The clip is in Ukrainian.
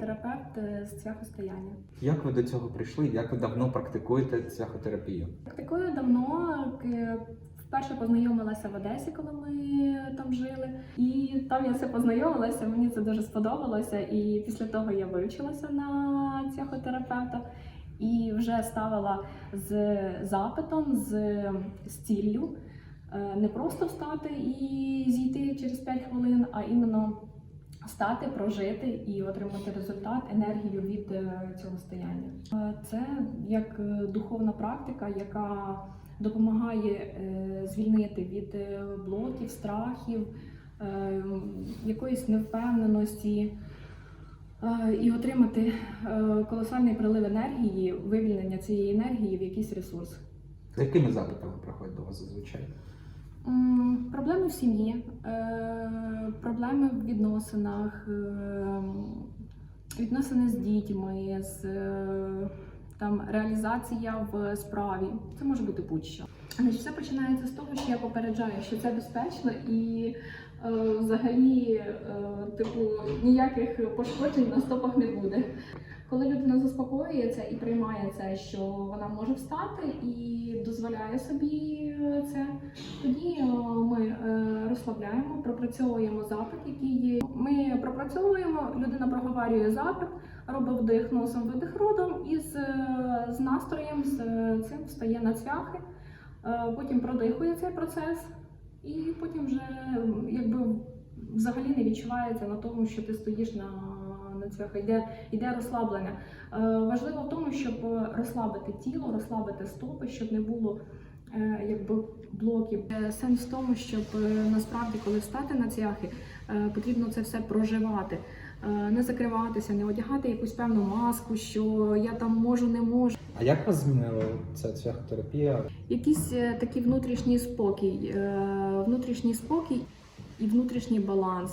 терапевт е, з цвяхостояння. Як ви до цього прийшли? Як ви давно практикуєте цвяхотерапію? Практикую давно. Вперше познайомилася в Одесі, коли ми там жили. І там я все познайомилася, мені це дуже сподобалося. І після того я вивчилася на психотерапевта і вже ставила з запитом, з, з ціллю е, не просто встати і зійти через 5 хвилин, а іменно стати, прожити і отримати результат, енергію від е, цього стояння. Е, Це як е, духовна практика, яка допомагає звільнити від блоків, страхів, якоїсь невпевненості. І отримати колосальний прилив енергії, вивільнення цієї енергії в якийсь ресурс. Якими запитами приходять до вас зазвичай? Проблеми в сім'ї, проблеми в відносинах, е, відносини з дітьми, з е, там реалізація в справі. Це може бути будь-що. Все починається з того, що я попереджаю, що це безпечно і е, взагалі, е, типу, ніяких пошкоджень на стопах не буде. Коли людина заспокоюється і приймає це, що вона може встати і дозволяє собі це, тоді е, е, розслабляємо, пропрацьовуємо запит, який є. Ми пропрацьовуємо, людина проговорює запит, робить вдих носом, видих ротом і з, з настроєм, з цим встає на цвяхи, Е, потім продихує цей процес, і потім вже якби взагалі не відчувається на тому, що ти стоїш на, на цвяхах. Йде, йде розслаблення. Е, Важливо в тому, щоб розслабити тіло, розслабити стопи, щоб не було якби блоків. Е, Сенс в тому, щоб е, насправді, коли встати на цвяхи, е, потрібно це все проживати, Е, не закриватися, не одягати якусь певну маску, що я там можу, не можу. А як вас змінила ця цвяхотерапія? Якийсь е, такий внутрішній спокій, е, внутрішній спокій і внутрішній баланс.